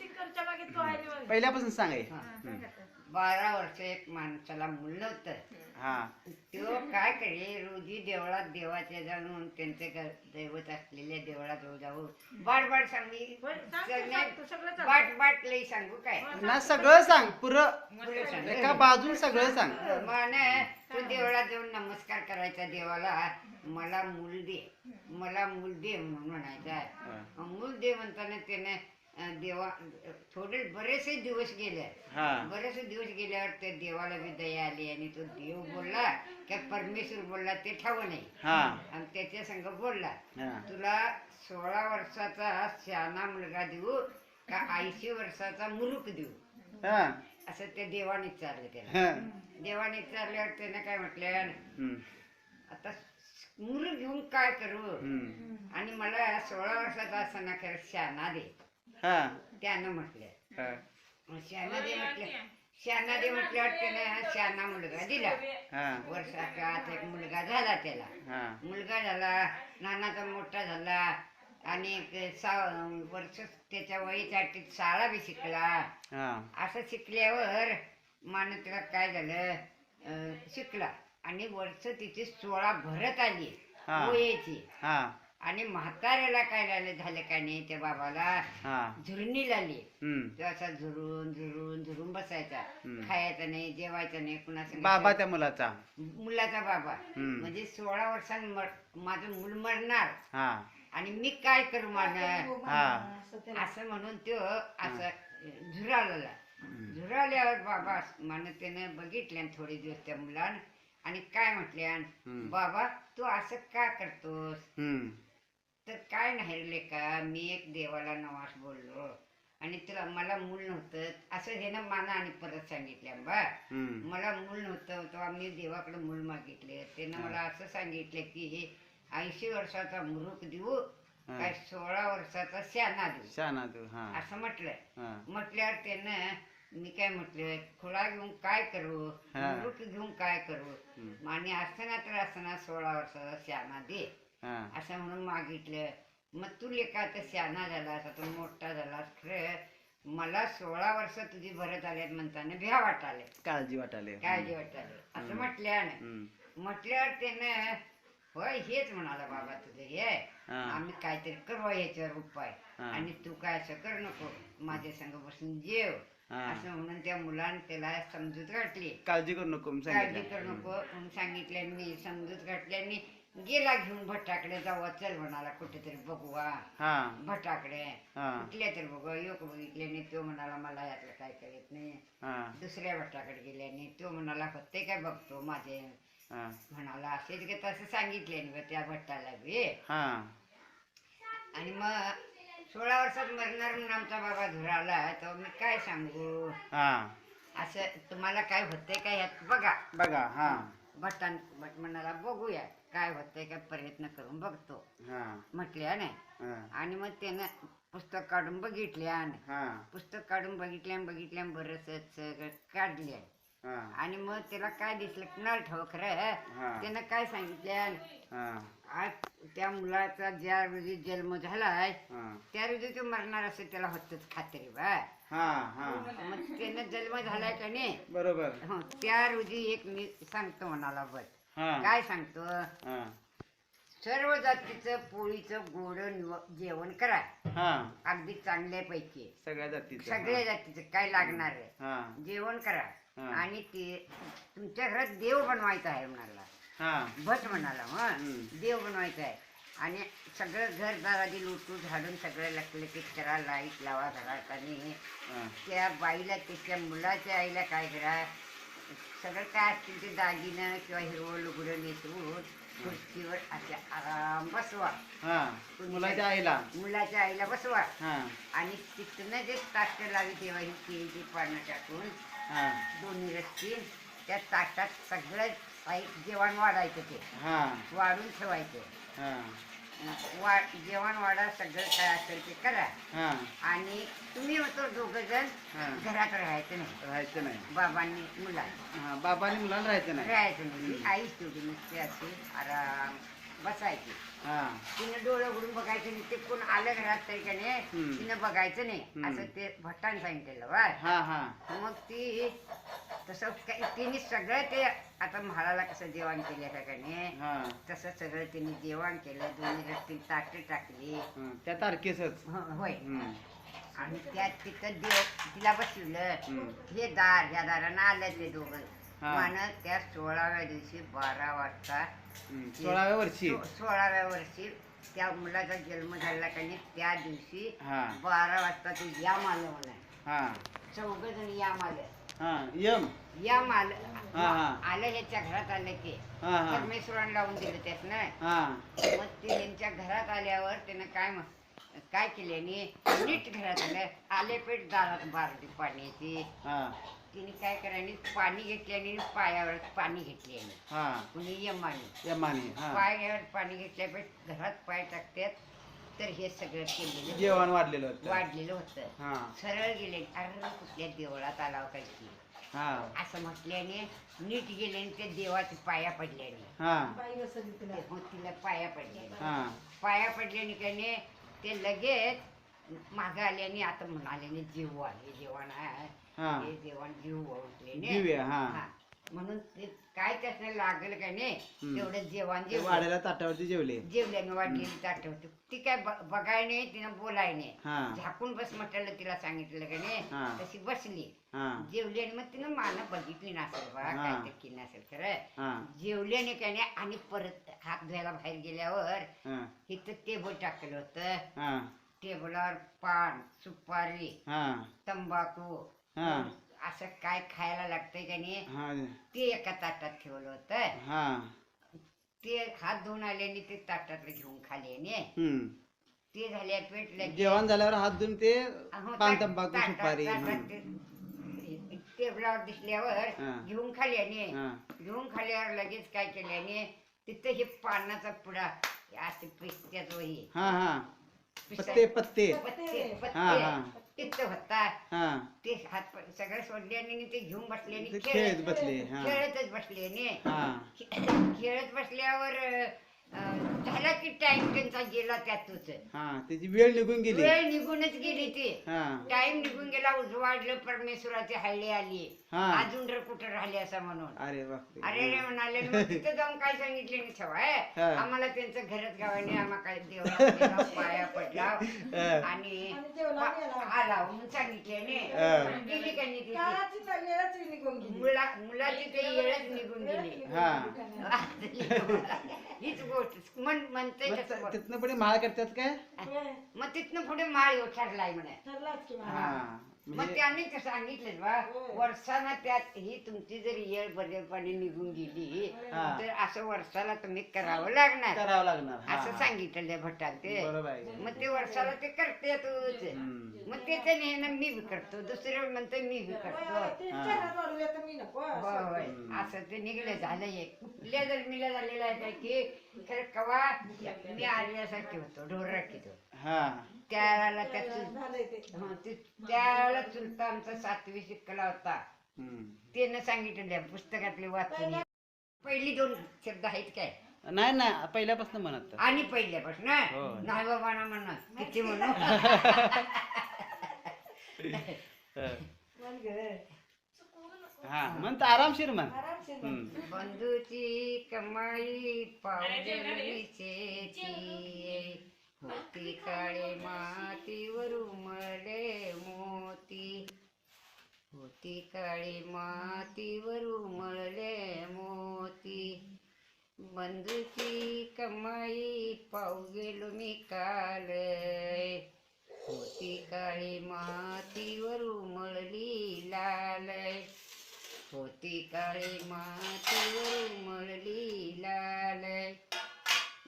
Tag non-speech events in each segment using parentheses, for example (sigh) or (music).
तिकडच्या मागे तो आहे रे बघ. पहिल्यापासून सांगाय हा. हा, सांगा तर. बारा वर्ष एक माणसाला मुलं नव्हतं हा तो काय करे रोजी देवळात देवाच्या जाऊन त्यांचे ग- दैवत असलेल्या देवळात रोज जाऊ बाट बाट सांगी बरं, सांग तू, सगळ्या- सांग तू, सगळं सांग. बाट बाट लई सांगू काय ना सगळं सांग पुरं पुढे सांग. एका बाजून सगळं सांग म्हणे तू देवळात जाऊन नमस्कार करायचा देवाला मला मूल दे मला मूल दे म्हणून म्हणायचा हा. मूल दे म्हणताना त्याने देवा थोडे बरेचसे दिवस गेले. हा. बरेचसे दिवस गेल्यावर त्या देवाला बी दया आली आणि तो देव बोलला की परमेश्वर बोलला ते ठाव नाही हा. आणि त्याच्या संग बोलला हा. तुला सोळा वर्षाचा शहाणा मुलगा देऊ का ऐंशी वर्षाचा मुलूक देऊ? हा. असं त्या देवाने विचारलं त्याला. हा. देवाने विचारल्यावर त्याने काय म्हटलं हम्म. आता मुलं घेऊन काय करू? हम्म. आणि मला सोळा वर्षाचा असताना खरं शहाणा दे. हा. त्यानं म्हटलं. हा. शहाणा दे म्हटलं शहाणा दे म्हटल्यावर त्यानं शहाणा मुलगा दिला. हा. वर्षाचा आता एक मुलगा झाला त्याला. हा. मुलगा झाला नानाचा मोठा झाला आणि एक सा वर्ष त्याच्या वयीसाठी शाळा बी शिकला. हा. असं शिकल्यावर मान तिला काय झालं अं, शिकला. आणि वर्ष तिची सोळा भरत आली. हा. वयाची. हा. आणि म्हाताऱ्याला काय झालं झालं काय नाही त्या बाबाला हा. झुरणी लागली हम्म. तो असा झुरून झुरून झुरून बसायचा. हम्म. खायचा नाही जेवायचं नाही कुणाचं बाबा त्या मुलाचा. मुलाचा बाबा. हम्म. म्हणजे सोळा वर्षांनी मर- माझं मूल मरणार. हा. आणि मी काय करू माझं हा. असं म्हणून तो असं झुराळला. हम्म. झुराळल्यावर बाबा माने त्याने बघितल्या थोडे दिवस त्या मुलान आणि काय म्हटल्या हम्म. बाबा तू असं का करतोस हम्म. तर काय नाही रे का मी एक देवाला नवास बोललो आणि तुला मला मूल नव्हतं असं हे ना माना आणि परत सांगितलं बा हम्म. मला मूल नव्हतं तेव्हा मी देवाकडे मूल मागितले त्यानं मला असं सांगितलं की ऐंशी वर्षाचा मुरुक देऊ हा. काय सोळा वर्षाचा शाना देऊ तू हा असं म्हटलं हा म्हटल्यावर त्यानं मी काय म्हटलं खुळा घेऊन काय करू हा. घेऊन काय करू. आणि असताना तर असताना सोळा वर्षाचा शाना दे हा असं म्हणून मागितलं मग तू लेका आता शहाणा झालास आता मोठा झालास खरं मला सोळा वर्ष तुझी भरत आल्यात म्हणताना भ्या वाटाले काळजी वाटाले काळजी वाटाले असं म्हटल्यानं हम्म. म्हटल्यावर त्यानं होय हेच म्हणाला बाबा तुझं हे आहे. हा. आम्ही काहीतरी करू याच्यावर उपाय हा. आणि तू काय असं कर नको माझ्या संग बसून जेव. असं म्हणून त्या मुलानं त्याला समजूत घातली. काळजी करू नको म्हणून काळजी सांगितलं. करू नको म्हणून सांगितल्यानी समजूत घातल्यानी गेला घेऊन भट्टाकडे जाऊ. चल म्हणाला कुठेतरी बघूवा हा. भटाकडे. हा. कुठल्या तरी बघू. योग बघितल्याने तो म्हणाला मला यातलं काय कळत नाही. हा. दुसऱ्या भटाकडे गेल्याने तो म्हणाला होते काय बघतो माझे? हा. म्हणाला असेच का तसं सांगितले ना त्या भट्टाला बी? हा. आणि मग सोळा वर्षात मरणार म्हणून आमचा बाबा धुराला तर मी काय सांगू? हा. असं तुम्हाला काय होतंय काय यात बघा. बघा हा. भट्टान भट म्हणाला बघूया काय होतंय काय प्रयत्न करून बघतो. हा. म्हटल्या नाही. हा. आणि मग त्यानं पुस्तक काढून बघितल्या आणि हा. पुस्तक काढून बघितल्या बघितल्या बरंच सगळं काढल्या हा. आणि मग त्याला काय दिसलं कुणाला ठाव खरं हा. त्यानं काय सांगितलं हा. आज त्या मुलाचा ज्या रोजी जन्म झालाय हा. त्या रोजी तो मरणार असं त्याला होतच खात्री बा. हा हा. मग त्यानं जन्म झालाय का नाही? बरोबर. हं, त्या रोजी एक मी सांगतो म्हणाला हा. काय सांगतो? हा. सर्व जातीचं पोळीचं गोड निव- जेवण करा. हा. अगदी चांगल्यापैकी. सगळ्या जातीचं सगळ्या जातीचं काय लागणार आहे? हा. जेवण करा. हा. आणि ते तुमच्या घरात देव बनवायचा आहे म्हणाला. हा. भट म्हणाला हम्म. देव बनवायचा आहे. आणि सगळं घरदार आधी लुटून झाडून सगळं लकलकीत करा लाइट लावा घरात आणि हा. त्या बाईला त्याच्या मुलाच्या आईला काय करा? सगळं काय असतील ते दागिनं किंवा हिरवं लुगडं नेसवून खुर्चीवर अशा आराम बसवा. हा. मुलाच्या आईला. मुलाच्या आईला बसवा. हा. आणि तिथनं जे ताट लावी तेव्हा ही केळीची पानं टाकून हा. दोन्ही रस्ती त्या ताटात सगळं साहित्य जेवण वाढायचं ते. हा. वाढून ठेवायचं. हा. वा जेवण वाढा सगळं काय असेल ते करा. हा. आणि तुम्ही होतो दोघं जण हा. घरात राहायचं नाही. राहायचं नाही. बाबांनी मुला हा बाबाने मुलाला राहायचं नाही. राहायचं नाही. आईच तेवढी नसते अशी आराम बसायची. तिनं डोळं उघडून बघायचं नाही ते कोण आलं घरात तरी का नाही हम्म. तिनं बघायचं नाही हम्म. असं ते भट्टाने सांगितलेलं बा हा हा मग ती तसं काय तिने सगळं ते आता म्हाळाला कसं जेवण केलं का का नाही हा तसं सगळं तिने जेवण केलं दोन्ही रस्ती ताटं टाकली हा. त्या तारखेसच ह- होय हम्म. आणि त्यात तिथं देव तिला बसवलं हम्म. हे दार ह्या दारानं आलं ते दोघं हा. मानं त्या सोळाव्या दिवशी बारा वाजता. सोळाव्या वर्षी. सो- सोळाव्या वर्षी त्या मुलाचा जन्म झाला का नाही त्या दिवशी हा. बारा वाजता ते याम आलं म्हणा हा. चौघ जण याम आलं. हा यम. याम आलं हा, हा. आलं ह्याच्या घरात आलं की हा हा. परमेश्वरानं लावून दिलं त्यात ना. हा. मग ते त्यांच्या घरात आल्यावर त्यानं काय म्हण काय केल्याने नीट घरात आलं. आले पेट दारात बारडी पाण्याची. हा. तिने काय करायने पाणी घेतल्याने पायावर पाणी घेतल्याने हा. कुणी यमाने. यमानी हा. पायावर पाणी घेतल्यापेट घरात पाय टाकतात तर हे सगळं केलेलं जेवण वाढलेलं होतं. वाढलेलं होतं. हा. सरळ गेले अरे कुठल्या देवळात आला काय की हा. असं म्हटल्याने नीट गेले आणि त्या देवाच्या पाया पडल्याने. हा. मग तिला पाया पडल्याने. हा. पाया पडल्याने त्याने ते लगेच मागं आल्याने आता म्हणाले जेवण हे जेवण आहे. हा. हे जेवण जीव ओळखले जीव आहे, हा. म्हणून ते काय त्याचं लागलं काय नाही हम्म. तेवढं जेवण ते जेवण वाढायला ताटावरती जेवले. जेवल्याने वाढलेली ताट होती ती काय ब- बघाय नाही तिनं बोलाय नाही हा. झाकून बस म्हटलं तिला सांगितलं का हा. नाही तशी बसली. हा. जेवली आणि मग तिनं मानं बघितली नसेल बा हा. काय ते की नसेल खरं. हा. जेवल्याने काय नाही आणि परत हात धुवायला बाहेर गेल्यावर हा. इथं टेबल टाकलं होतं. हा. टेबलावर पान सुपारी हा. तंबाखू हा. असं काय खायला लागतंय का नाही? हा. ते एका ताटात ठेवलं होतं. हा. ते हात धुवून आल्याने ते ताटातलं घेऊन खाली ने हम्म. ते झाल्या पेटलं की- जेवण झाल्यावर हात धुवून ते पान तंबाखू ताटात- सुपारी ताटात हं. टेबलावर दिसल्यावर हा. घेऊन खाल्याने हा. घेऊन खाल्यावर लगेच काय केल्याने तिथं हे पानाचा पुडा असे पिस्त्याच वही हा हा. पत्ते पत्ते. पत्ते हा, हा. पत्ते तिथं होता हा. ते हात सगळं सोडले आणि ते घेऊन बसले आणि ते खेळत खेळत बसले हा. खेळतच बसले ने हा. खेळत बसल्यावर अं, झाला की टाइम त्यांचा गेला त्यातच. हा त्याची वेळ निघून गेली. वेळ निघूनच गेली ती. हा. टाइम निघून गेला उजवाडलं परमेश्वराची हल्ली आली. हा. अजून र कुठं राहिले असं म्हणून. अरे अरे रे म्हणाले मग तिथं जाऊन काय सांगितले नाही ठेवाय हा. आम्हाला त्यांचं घरात गावाने आम्हाला (laughs) काय गेला, पाया पडला. हा. आणि आणि जेवला गेला. आला म्हणून सांगितले ने. गेली का नाही तिथे काळाची वेळच निघून गेली. मुला मुलाची ते येळच निघून गेली. हा. (laughs) हीच गोष्ट म्हण म्हणते मग बघ. तिथनं पुढे माळ करतात काय मग तिथनं पुढे माळ येऊ ठरलाय म्हणे ठरलाच की मला. हा मग म्हणजे त्यांनी सांगितलं बा होय. वर्षाला त्यात ही तुमची जर येळ बरेपणे निघून गेली हा. तर असं वर्षाला तुम्ही करावं लागणार करावं लागणार हा, असं हा. सांगितलं भट्टात ते बरोबर आहे मग ते वर्षाला ते करते तूच हम्म. मग ते त्याने मी बी करतो दुसरे म्हणतो मी बी करतो ते हा. तर मी नको असं. ते निघलं झालं एक कुठल्या जन्मीला झालेलं आहे की खरं कवा मी आल्यासारखी होतो ढोर राखीत होतो हा त्यावेळेला त्या चुल झालंय ते हं, ते- त्यावेळेला चुलता आमचा सातवी शिकला होता हम्म. त्यानं सांगितलं पुस्तकातले वाचून ये. पहिली दोन शब्द आहेत काय नाही नाही पहिल्यापासून म्हणत आणि पहिल्यापासून हो. नाही बाबा ना म्हणत किती म्हणू (laughs) म्हण गं. हा म्हणत आरामशीर म्हण. आरामशीर म्हण. हम्म. बंधूची कमाई पावडलीचे होती काळे होती काळी मातीवर उमळली लाल.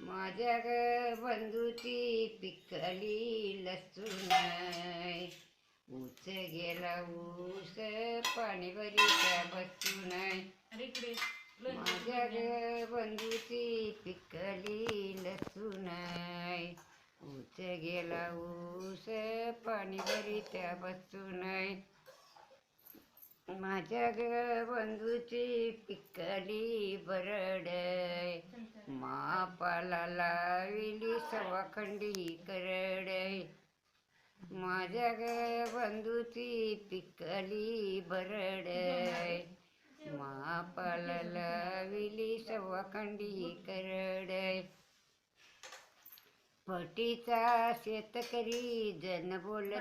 माझ्या ग बंधूची पिकली लसूण ऊस गेला ऊस पाणी भरीच्या बसून माझ्या ग बंधूची पिकली लसूण ऊस गेला ऊस पाणी भरीच्या बसून माझ्या ग बंधूची पिकली बरड. मापाला लाविली सवाखंडी करड. माझ्या ग बंधूची पिकली बरड. मापाला लाविली सवाखंडी करड. पटीचा शेतकरी जन बोलत